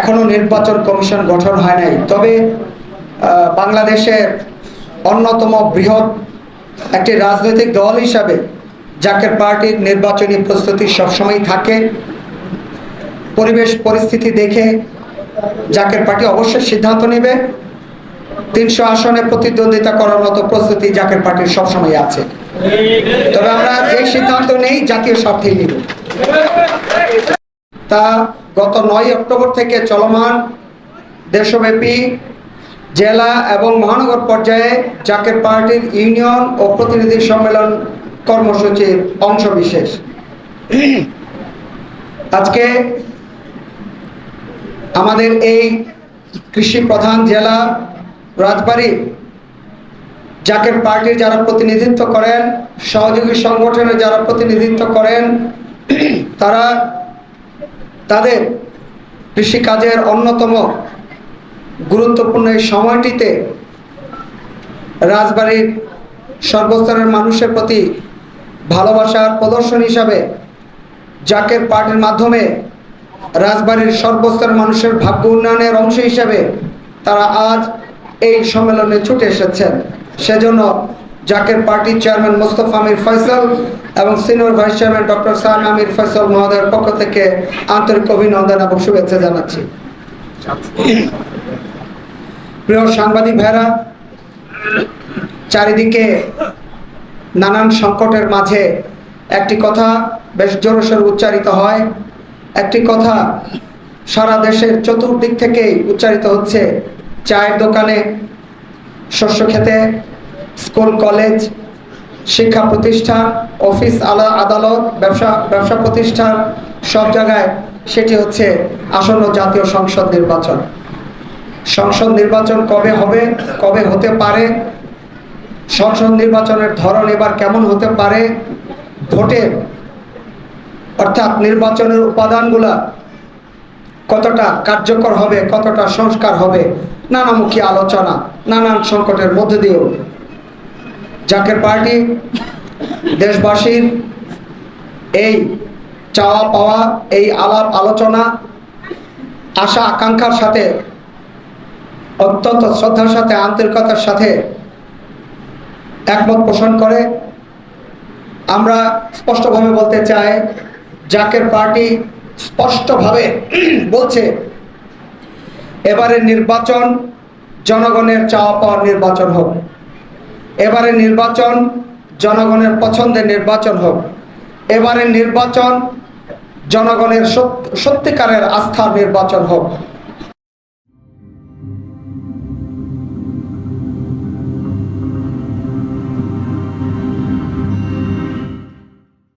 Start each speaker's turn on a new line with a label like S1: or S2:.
S1: এখনও নির্বাচন কমিশন গঠন হয় নাই। তবে বাংলাদেশের অন্যতম বৃহৎ একটি রাজনৈতিক দল হিসাবে জাকের পার্টির নির্বাচনী প্রস্তুতি সবসময় থাকে। পরিবেশ পরিস্থিতি দেখে জাকের পার্টি অবশ্যই সিদ্ধান্ত নেবে। তিনশো আসনে প্রতিদ্বন্দ্বিতা করার মতো প্রস্তুতি জাকের পার্টির সবসময় আছে। তবে আমরা যে সিদ্ধান্ত নেই, জাতীয় স্বার্থেই নিব। তা গত নয় অক্টোবর থেকে চলমান দেশব্যাপী জেলা এবং মহানগর পর্যায়ে জাকের পার্টির ইউনিয়ন ও প্রতিনিধি সম্মেলন কর্মসূচির অংশবিশেষ। আজকে আমাদের এই কৃষি প্রধান জেলা রাজবাড়ী জাকের পার্টির যারা প্রতিনিধিত্ব করেন, সহযোগী সংগঠনের যারা প্রতিনিধিত্ব করেন, তারা তাদের কৃষিকাজের অন্যতম গুরুত্বপূর্ণ এই সময়টিতে রাজবাড়ির সর্বস্তরের মানুষের প্রতি ভালোবাসার প্রদর্শন হিসাবে জাকের পার্টির মাধ্যমে রাজবাড়ির সর্বস্তরের মানুষের ভাগ্য উন্নয়নের অংশ হিসাবে তারা আজ এই সম্মেলনে ছুটে এসেছেন। সেজন্য জাকের পার্টির চেয়ারম্যান মোস্তফা আমির ফয়সল এবং senior vice chairman doctor Sahan Amir Faisal মহোদয়ের পক্ষ থেকে আন্তরিক অভিনন্দন এবং শুভেচ্ছা জানাচ্ছি। প্রিয় সাংবাদিক ভাইরা চারিদিকে নানান সংকটের মাঝে একটি কথা বেশ জোরসোর উচ্চারিত হয়। একটি কথা সারা দেশের চতুর্দিক থেকেই উচ্চারিত হচ্ছে, চায়ের দোকানে শস্য খেতে স্কুল, কলেজ, শিক্ষা প্রতিষ্ঠান, অফিস, আলা, আদালত, ব্যবসা ব্যবসা প্রতিষ্ঠান, সব জায়গায় সেটি হচ্ছে আসন্ন জাতীয় সংসদ নির্বাচন। সংসদ নির্বাচন কবে হবে, কবে হতে পারে, সংসদ নির্বাচনের ধরন এবার কেমন হতে পারে ভোটের অর্থাৎ নির্বাচনের উপাদানগুলা কতটা কার্যকর হবে, কতটা সংস্কার হবে, নানামুখী আলোচনা, নানান সংকটের মধ্যে দিয়েও জাকের পার্টি, দেশবাসীর এই চাওয়া পাওয়া, এই আলাপ আলোচনা, আশা আকাঙ্ক্ষার সাথে, অত্যন্ত শ্রদ্ধার সাথে, আন্তরিকতার সাথে একমত পোষণ করে, আমরা স্পষ্টভাবে বলতে চাই, জাকের পার্টি স্পষ্টভাবে বলছে এবারে নির্বাচন জনগণের চাওয়া পাওয়ার নির্বাচন হোক। এবারে নির্বাচন জনগণের পছন্দের নির্বাচন হোক। এবারে নির্বাচন জনগণের সত্য- সত্যিকারের আস্থার নির্বাচন হোক।